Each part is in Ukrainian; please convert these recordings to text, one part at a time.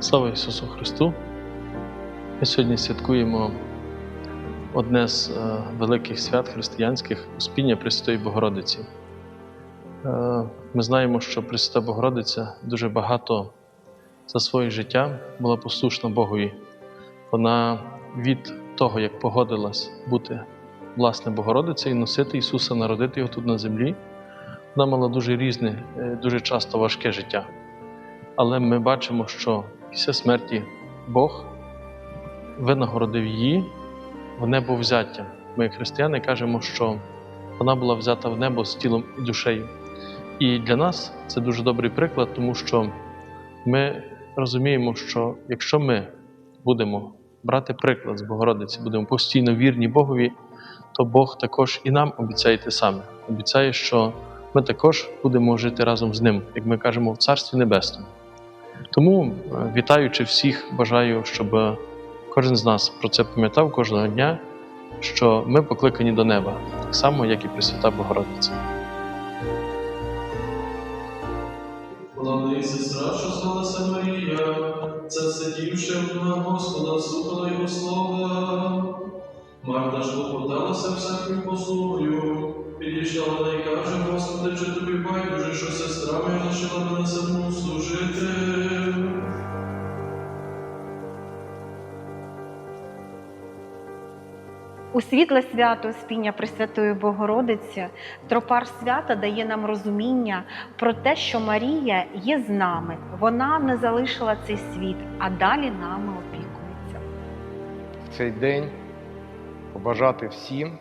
Слава Ісусу Христу! Ми сьогодні святкуємо одне з е, великих свят християнських Успіння Пресвятої Богородиці. Е, ми знаємо, що Пресвята Богородиця дуже багато за своє життя була послушна Богові. Вона від того, як погодилась бути власне Богородицею і носити Ісуса, народити його тут на землі, вона мала дуже різне, е, дуже часто важке життя. Але ми бачимо, що після смерті Бог винагородив її в небо взяття. Ми, християни, кажемо, що вона була взята в небо з тілом і душею. І для нас це дуже добрий приклад, тому що ми розуміємо, що якщо ми будемо брати приклад з Богородиці, будемо постійно вірні Богові, то Бог також і нам обіцяє те саме. Обіцяє, що ми також будемо жити разом з ним, як ми кажемо, в Царстві Небесному. Тому, е, вітаючи всіх, бажаю, щоб е, кожен з нас про це пам'ятав кожного дня, що ми покликані до неба, так само, як і Пресвята Богородиця. Влади сестра, що звалася Марія, це все дівше вона Господа, слухала його слова. Марта ж попадалася всяким послугою, підійшла вона і каже, Господи, чи тобі байдуже, що сестра моя лишила мене саму служити? У світле свято спіння Пресвятої Богородиці тропар свята дає нам розуміння про те, що Марія є з нами. Вона не залишила цей світ, а далі нами опікується. в цей день побажати всім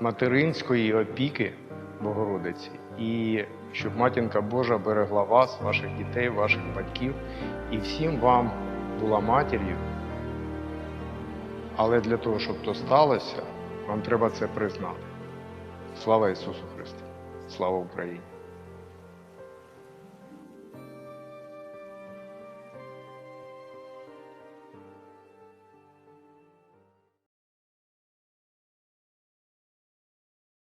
материнської опіки Богородиці і щоб матінка Божа берегла вас, ваших дітей, ваших батьків і всім вам була матір'ю. Але для того, щоб то сталося, вам треба це признати. Слава Ісусу Христу! Слава Україні!